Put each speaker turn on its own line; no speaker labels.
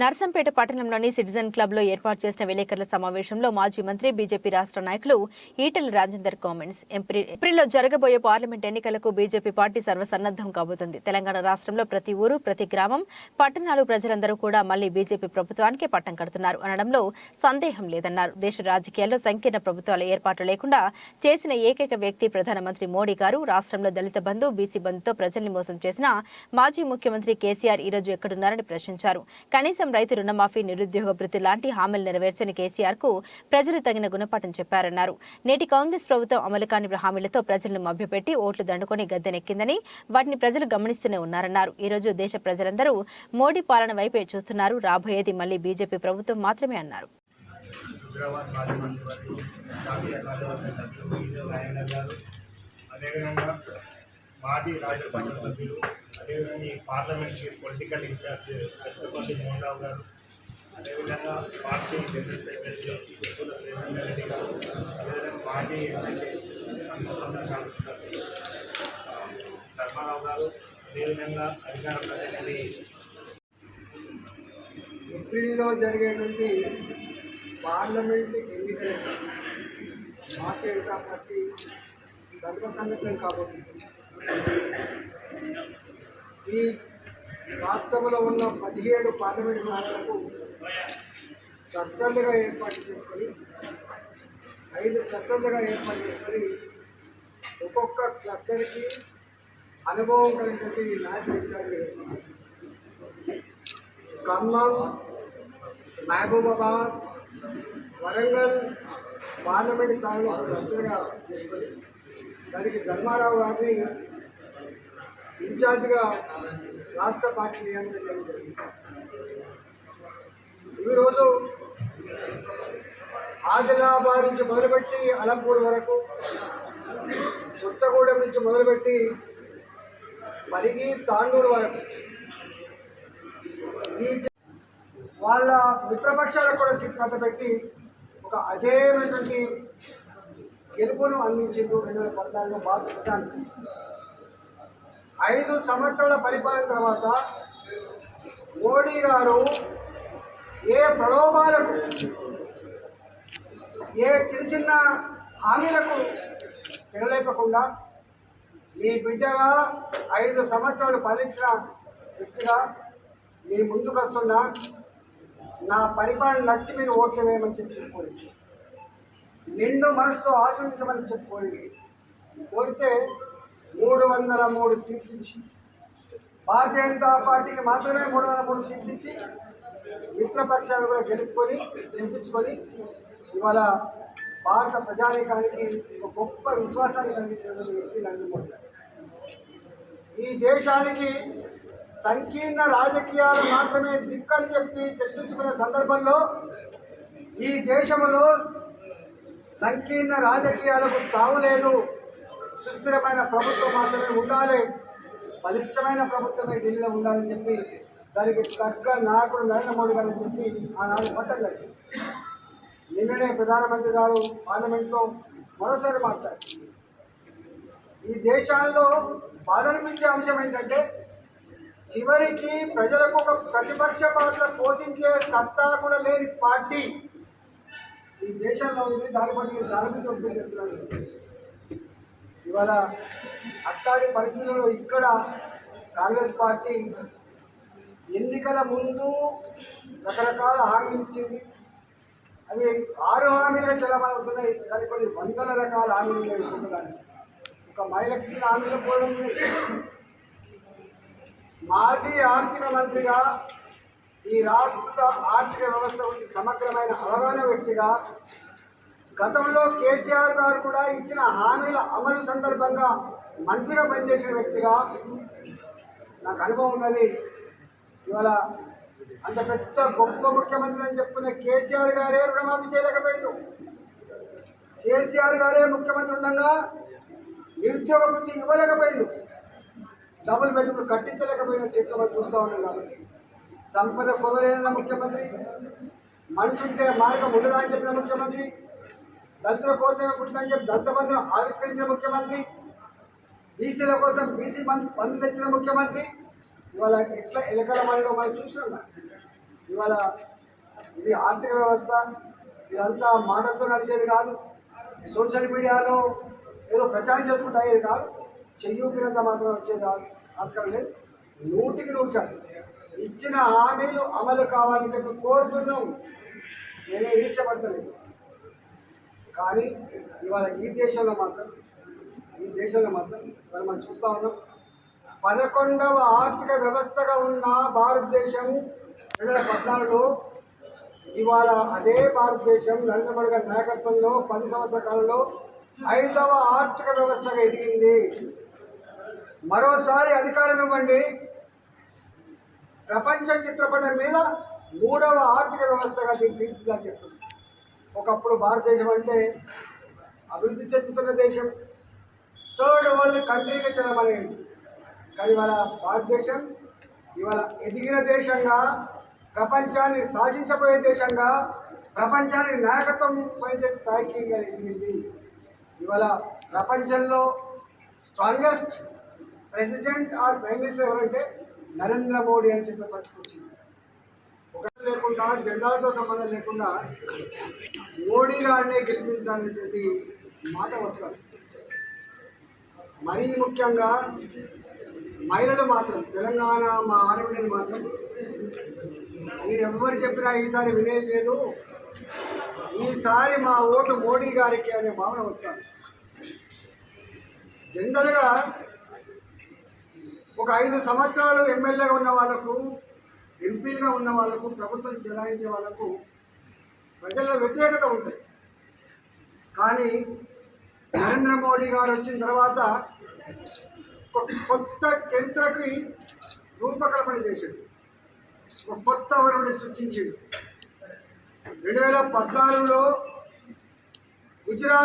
నర్సంపేట పట్టణంలోని సిటిజన్ క్లబ్లో ఏర్పాటు చేసిన విలేకరుల సమావేశంలో మాజీ మంత్రి బీజేపీ రాష్ట్ర నాయకులు ఈటెల రాజేందర్ కామెంట్స్. ఏప్రిల్లో జరగబోయే పార్లమెంట్ ఎన్నికలకు బీజేపీ పార్టీ సర్వసన్నద్ధం కాబోతుంది. తెలంగాణ రాష్ట్రంలో ప్రతి ఊరు ప్రతి గ్రామం పట్టణాలు ప్రజలందరూ కూడా మళ్ళీ బీజేపీ ప్రభుత్వానికే పట్టం కడుతున్నారు అనడంలో సందేహం లేదన్నారు. దేశ రాజకీయాల్లో సంకీర్ణ ప్రభుత్వాల ఏర్పాటు లేకుండా చేసిన ఏకైక వ్యక్తి ప్రధానమంత్రి మోడీ గారు. రాష్ట్రంలో దళిత బంధు బీసీ బంధుతో ప్రజల్ని మోసం చేసిన మాజీ ముఖ్యమంత్రి కేసీఆర్ ఈ రోజు ఎక్కడున్నారని ప్రశ్నించారు. కనీసం రైతు రుణమాఫీ నిరుద్యోగ భృతి లాంటి హామీలు నెరవేర్చని కేసీఆర్కు ప్రజలు తగిన గుణపాఠం చెప్పారన్నారు. నేటి కాంగ్రెస్ ప్రభుత్వం అమలు కాని హామీలతో ప్రజలను మభ్యపెట్టి ఓట్లు దండుకొని గద్దెనెక్కిందని వాటిని ప్రజలు గమనిస్తూనే ఉన్నారన్నారు. ఈ రోజు దేశ ప్రజలందరూ మోడీ పాలన వైపే చూస్తున్నారు. రాబోయేది మళ్ళీ బీజేపీ ప్రభుత్వం మాత్రమే అన్నారు.
మాజీ రాజ్యసభ సభ్యులు అదేవిధంగా ఈ parliament chief political incharge Peddapalli Mohan Rao garu అదేవిధంగా పార్టీ జనరల్ సెక్రటరీ కుల రెడ్డి గారు అదేవిధంగా పార్టీ ఎమ్మెల్యే ధర్మారావు గారు అదేవిధంగా అధికార ప్రతినిధి.
ఏప్రిల్లో జరిగేటువంటి పార్లమెంట్ ఎన్నికలకు భారతీయ జనతా పార్టీ సర్వసన్నద్ధం కాబోతుంది. ఈ రాష్ట్రంలో ఉన్న పదిహేడు పార్లమెంట్ స్థానాలకు క్లస్టర్లుగా ఏర్పాటు చేసుకొని ఐదు క్లస్టర్లుగా ఏర్పాటు చేసుకొని ఒక్కొక్క క్లస్టర్కి అనుభవం కలిగినటువంటి నాయకులు ఇన్ఛార్జ్ వేస్తున్నారు ఖమ్మం మహబూబాబాద్ వరంగల్ పార్లమెంట్ స్థాయిలో క్లస్టర్గా చేసుకొని దానికి ధర్మారావు గారిని ఇన్ఛార్జ్గా రాష్ట్ర పార్టీ నియమించడం జరిగింది. ఈరోజు ఆదిలాబాద్ నుంచి మొదలుపెట్టి అలంపూర్ వరకు కొత్తగూడెం నుంచి మొదలుపెట్టి పరిగి తాండూరు వరకు ఈ వాళ్ళ మిత్రపక్షాలకు కూడా సీట్ పెట్టి ఒక అజేయమైనటువంటి గెలుపును అందించిండు రెండు వేల పద్నాలుగులో భారతదేశానికి ఐదు సంవత్సరాల పరిపాలన తర్వాత మోడీ గారు ఏ ప్రలోభాలకు ఏ చిన్న చిన్న హామీలకు తినలేకుండా మీ బిడ్డగా ఐదు సంవత్సరాలు పాలించిన వ్యక్తిగా మీ ముందుకు వస్తున్నా నా పరిపాలన నచ్చి మీరు ఓట్లు వేయమని చెప్పి చెప్పుకోండి. నిండు మనసుతో ఆశ్రయించమని చెప్పుకోండి. కోరితే మూడు వందల మూడు సీట్లు ఇచ్చి భారతీయ జనతా పార్టీకి మాత్రమే మూడు వందల మూడు సీట్లు ఇచ్చి మిత్రపక్షాలు కూడా గెలుపుకొని గెలిపించుకొని ఇవాళ భారత ప్రజానీకానికి ఒక గొప్ప విశ్వాసాన్ని కలిగించిన వ్యక్తి నరేంద్ర మోడీ ఈ దేశానికి సంకీర్ణ రాజకీయాలు మాత్రమే దిక్కని చెప్పి చర్చించుకునే సందర్భంలో ఈ దేశంలో సంకీర్ణ రాజకీయాలకు తావులేదు సుస్థిరమైన ప్రభుత్వం మాత్రమే ఉండాలి. బలిష్టమైన ప్రభుత్వమే ఢిల్లీలో ఉండాలని చెప్పి దానికి తగ్గ నాయకుడు నరేంద్ర మోడీ గారు అని చెప్పి ఆనాడు పట్టం కట్టింది. నిన్ననే ప్రధానమంత్రి గారు పార్లమెంట్లో మరోసారి మాట్లాడారు. ఈ దేశాల్లో బాధ అనిపించే అంశం ఏంటంటే చివరికి ప్రజలకు ఒక ప్రతిపక్ష పాత్ర పోషించే సత్తా కూడా లేని పార్టీ ఈ దేశంలో ఉంది. దాని బట్టి మీరు సారథి ఉపయోగిస్తున్నారు ఇవాళ అట్టాడి పరిస్థితుల్లో ఇక్కడ కాంగ్రెస్ పార్టీ ఎన్నికల ముందు రకరకాల హామీలు ఇచ్చింది. అవి ఆరు హామీలుగా చలమవుతున్నాయి కానీ కొన్ని వందల రకాల హామీలు ఉన్నాయి ఒక మహిళకి ఇచ్చిన హామీలు కూడా ఉన్నాయి. మాజీ ఆర్థిక మంత్రిగా ఈ రాష్ట్ర ఆర్థిక వ్యవస్థ గురించి సమగ్రమైన అవగాహన వ్యక్తిగా గతంలో కేసీఆర్ గారు కూడా ఇచ్చిన హామీల అమలు సందర్భంగా మంత్రిగా పనిచేసిన వ్యక్తిగా నాకు అనుభవం ఉన్నది. ఇవాళ అంత పెద్ద గొప్ప ముఖ్యమంత్రి అని చెప్పుకునే కేసీఆర్ గారే రుణమాఫీ చేయలేకపోయిండు. కేసీఆర్ గారే ముఖ్యమంత్రి ఉండగా నిరుద్యోగ నుంచి ఇవ్వలేకపోయిండు. డబుల్ బెడ్రూమ్ కట్టించలేకపోయిన చెట్లు మనం చూస్తూ ఉన్నాం కాబట్టి. సంపద పొదలేన ముఖ్యమంత్రి. మనిషి ఉంటే మార్గం ఉండదా అని చెప్పిన ముఖ్యమంత్రి. దళితుల కోసమే పుట్టిందని చెప్పి దళిత బంధును ఆవిష్కరించిన ముఖ్యమంత్రి బీసీల కోసం బీసీ బంధు బంధు తెచ్చిన ముఖ్యమంత్రి. ఇవాళ ఎట్లా ఎలకల మనలో మనం చూస్తున్నాం ఇవాళ ఇది ఆర్థిక వ్యవస్థ ఇదంతా మాటలతో నడిచేది కాదు. సోషల్ మీడియాలో ఏదో ప్రచారం చేసుకుంటే అయ్యేది కాదు. చెయ్యూపినంత మాత్రం వచ్చేది ఆస్కారం లేదు. నూటికి నూరు శాతం. ఇచ్చిన హామీలు అమలు కావాలని చెప్పి కోరుతున్నాం. నేనే ఈర్షపడతలేదు కానీ ఇవాళ ఈ దేశంలో మాత్రం ఈ దేశంలో మాత్రం ఇవాళ మనం చూస్తూ ఉన్నాం. పదకొండవ ఆర్థిక వ్యవస్థగా ఉన్న భారతదేశం రెండు వేల పద్నాలుగులో ఇవాళ అదే భారతదేశం నరేంద్ర మోడీ గారి నాయకత్వంలో పది సంవత్సరాల కాలంలో ఐదవ ఆర్థిక వ్యవస్థగా ఎదిగింది. మరోసారి అధికారం ఇవ్వండి. ప్రపంచ చిత్రపటం మీద మూడవ ఆర్థిక వ్యవస్థగా తీర్చిదిద్దా చెప్తుంది. ఒకప్పుడు భారతదేశం అంటే అభివృద్ధి చెందుతున్న దేశం. థర్డ్ వరల్డ్ కంట్రీగా చెల్లమనేది కానీ ఇవాళ భారతదేశం ఇవాళ ఎదిగిన దేశంగా ప్రపంచాన్ని శాసించబోయే దేశంగా ప్రపంచాన్ని నాయకత్వం వహించే స్థాయికి ఎదిగింది. ఇవాళ ప్రపంచంలో strongest president or prime minister ఎవరంటే నరేంద్ర మోడీ అని చెప్పే పరిస్థితి వచ్చింది. లేకుండా జెండాలతో సంబంధం లేకుండా మోడీ గారినే గెలిపించాలనేటువంటి మాట వస్తారు మరీ ముఖ్యంగా మహిళలు మాత్రం తెలంగాణ మా ఆడపిల్లలు మాత్రం మీరు ఎవరు చెప్పినా ఈసారి వినేది లేదు. ఈసారి మా ఓటు మోడీ గారికి అనే భావన వస్తారు జనరల్గా ఒక ఐదు సంవత్సరాలు ఎమ్మెల్యేగా ఉన్న వాళ్ళకు ఎంపీలుగా ఉన్న వాళ్ళకు ప్రభుత్వం చెలాయించే వాళ్ళకు ప్రజల్లో వ్యతిరేకత ఉంటుంది. కానీ నరేంద్ర మోడీ గారు వచ్చిన తర్వాత ఒక కొత్త చరిత్రకి రూపకల్పన చేశాడు. ఒక కొత్త వరుణ్ణి సృష్టించాడు. రెండు వేల పద్నాలుగులో గుజరాత్